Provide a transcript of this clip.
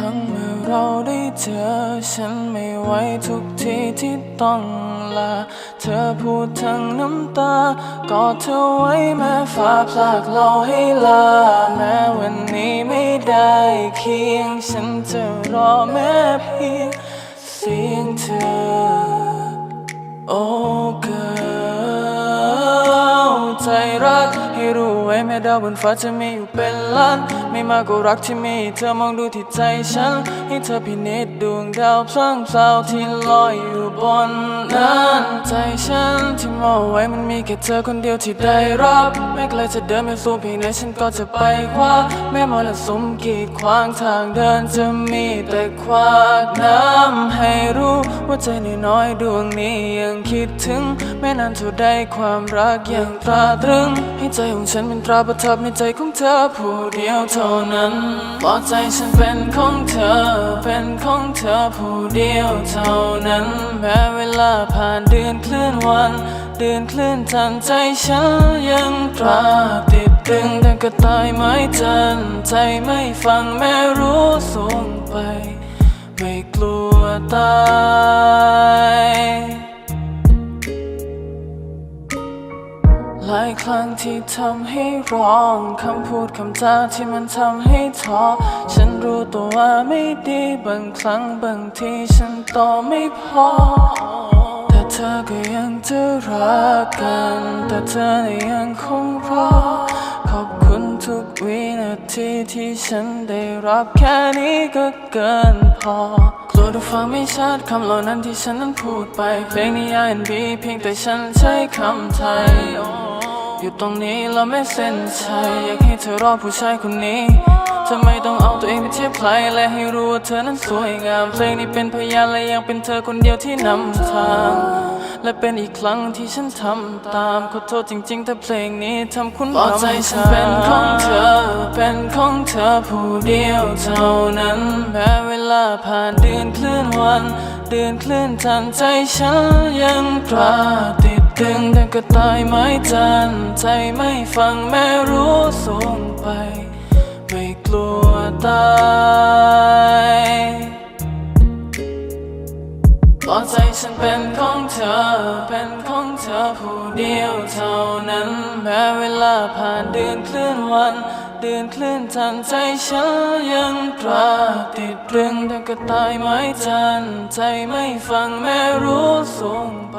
ั้งเมื่อเราได้เจอ ฉันไม่ไหวทุกทีที่ต้องลา เธอพูดทั้งน้ำตากอดเธอไว้แม้ฟ้าพลากเราให้ลา แม้วันนี้ไม่ได้เคียง ฉันจะรอแม้เพียงเสียงเธอ โอ้เกิใจรัก ให้รู้ไว้แม้ดาวบนฟ้าจะมีอยู่เป็นล้าน ไม่มากกว่ารักที่มีเธอมองดูที่ใจฉัน ให้เธอพินิจดวงดาวพลางพราวที่ลอยอยู่บนนั้นใจฉันที่มองไว้มันมีแค่เธอคนเดียวที่ได้รับ ไม่ไกลจะเดินไม่สูงเพียงไหนฉันก็จะไปคว้าแม้มรสุมกีดขวางทางเดินจะมีแต่ขวากน้ำ ห้รู้ว่าใจน้อยๆดวงนี้ยังคิดถึง แม้นานเท่าใดความรักยังตราตรึง ให้ใจของฉันเป็นตราประทับในใจของเธอผู้เดียวเท่านั้นบอกใจฉันเป็นของเธอ เป็นของเธอผู้เดียวเท่านั้น แม้เวลาผ่านเดือนเคลื่อนวันเดือนเคลื่อนทันใจฉันยังตราติดตึงแต่ก็ตายไม้จันใจไม่ฟังแม้รู้สูงไป ตายหลายครั้งที่ทำให้ร้อง คำพูดคำจาที่มันทำให้ท้อ ฉันรู้ตัวว่าไม่ดีบางครั้งบางทีฉันต่อไม่พอ แต่เธอก็ยังจะรักกัน แต่เธอยังคงรอ ขอบคุณทุกวินาทีที่ฉันได้รับแค่นี้ก็เกินพอ ตัวทุกฟังไม่ชัดคำเหล่านั้นที่ฉันนั้นพูดไป เพลงนี้ R&B เพียงแต่ฉันใช้คำไทย อยู่ตรงนี้เราไม่เส้นชัยอยากให้เธอรอผู้ชายคนนี้ เธอไม่ต้องเอาตัวเองไปเทียบใครและให้รู้ว่าเธอนั้นสวยงาม เพลงนี้เป็นพยานและยังเป็นเธอคนเดียวที่นำทาง และเป็นอีกครั้งที่ฉันทำตามขอโทษจริงๆถ้าเพลงนี้ทำคุณรำคาญใจฉันเป็นของเธอ เป็นของเธอผู้เดียวเท่านั้น แม้เวลาผ่านเดือนเคลื่อนวัน เดือนเคลื่อนทันใจฉันยังตราติดตึงแต่ก็ตายไม้จันใจไม่ฟังแม้รู้สูงไป ไม่กลัวตายบอกใจฉันเป็นของเธอ เป็นของเธอผู้เดียวเท่านั้น แม้เวลาผ่านเดือนเคลื่อนวัน เดือนเคลื่อนทันใจฉันยังตราติดตรึงแต่ก็ตายไม้จัน ใจไม่ฟังแม้รู้สูงไป